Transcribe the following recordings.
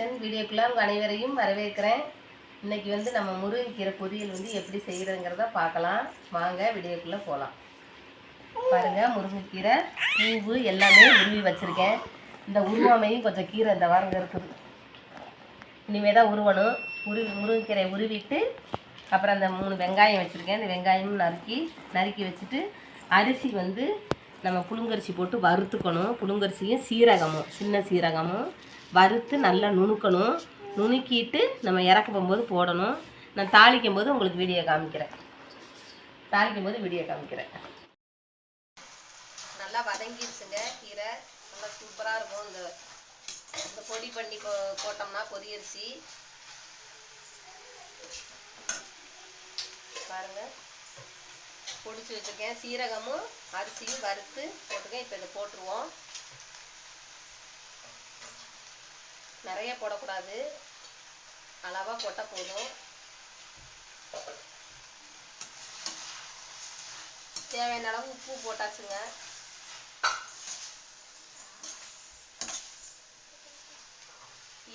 Kitchen வீடியோக்குள்ள உங்கள் அனைவரையும் வரவேற்கிறேன். இன்றைக்கி வந்து நம்ம முருங்கைக்கீரை பொரியல் வந்து எப்படி செய்கிறதுங்கிறத பார்க்கலாம். வாங்க வீடியோக்குள்ளே போகலாம் பாருங்கள் முருங்கைக்கீரை பூவு எல்லாமே உருவி வச்சுருக்கேன். இந்த உருவாமையும் கொஞ்சம் கீரை இந்த வாரம் இருக்குது. இனிமேல் தான் உருவணும். உருவி முருங்கைக்கீரை உருவிட்டு அப்புறம் அந்த மூணு வெங்காயம் வச்சுருக்கேன். இந்த வெங்காயமும் நறுக்கி நறுக்கி வச்சுட்டு அரிசி வந்து நம்ம புழுங்கரிசி போட்டு வறுத்துக்கணும். புழுங்கரிசியும் சீரகமும் சின்ன சீரகமும். வறுத்து நல்லா நுணுக்கணும். நுணுக்கிட்டு நம்ம இறக்க போகும்போது போடணும். நான் தாளிக்கும் போது உங்களுக்கு வீடியோ காமிக்கிறேன். தாளிக்கும் போது வீடியோ காமிக்கிறேன். நல்லா வதங்கிடுச்சுங்க கீரை நல்லா சூப்பராக இருக்கும். இந்த இந்த பொடி பண்ணி போ போட்டோம்னா பொரியரிசி பாருங்கள் பொடிச்சு வச்சிருக்கேன். சீரகமும் அரிசியும் வறுத்து போட்டுக்கேன். இப்போ இதை போட்டுருவோம். நிறைய போடக்கூடாது. அளவாக போட்டால் போதும். தேவையான அளவு உப்பு போட்டாச்சுங்க.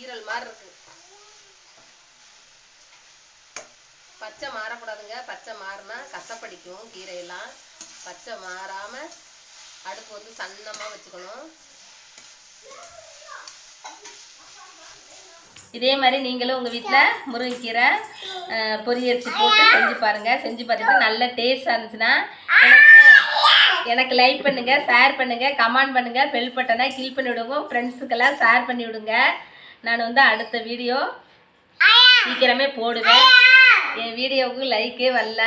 ஈரல் மாதிரி இருக்குது பச்சை மாறக்கூடாதுங்க. பச்சை மாறினா கசப்படிக்கும் கீரையெல்லாம். பச்சை மாறாம அடுப்பு வந்து சன்னமாக வச்சுக்கணும். இதே மாதிரி நீங்களும் உங்கள் வீட்டில் முருங்கைக்கீரை அஹ், பொரியரிசி போட்டு செஞ்சு பாருங்கள் செஞ்சு பார்த்துட்டு நல்ல டேஸ்டாக இருந்துச்சுன்னா எனக்கு எனக்கு லைக் பண்ணுங்கள் ஷேர் பண்ணுங்கள் கமெண்ட் பண்ணுங்கள் பெல் பட்டனை கிளிக் பண்ணி விடுங்க. ஃப்ரெண்ட்ஸுக்கெல்லாம் ஷேர் பண்ணி விடுங்க. நான் வந்து அடுத்த வீடியோ சீக்கிரமே போடுவேன். என் வீடியோவுக்கு லைக்கே வரல.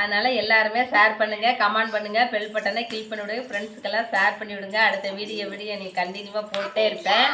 அதனால் எல்லாருமே ஷேர் பண்ணுங்கள் கமெண்ட் பண்ணுங்கள் பெல் பட்டனை கிளிக் பண்ணி விடுங்க ஃப்ரெண்ட்ஸுக்கெல்லாம் ஷேர் பண்ணி விடுங்க அடுத்த வீடியோ வீடியோ நீ கண்டினியூவாக போட்டே இருப்பேன்.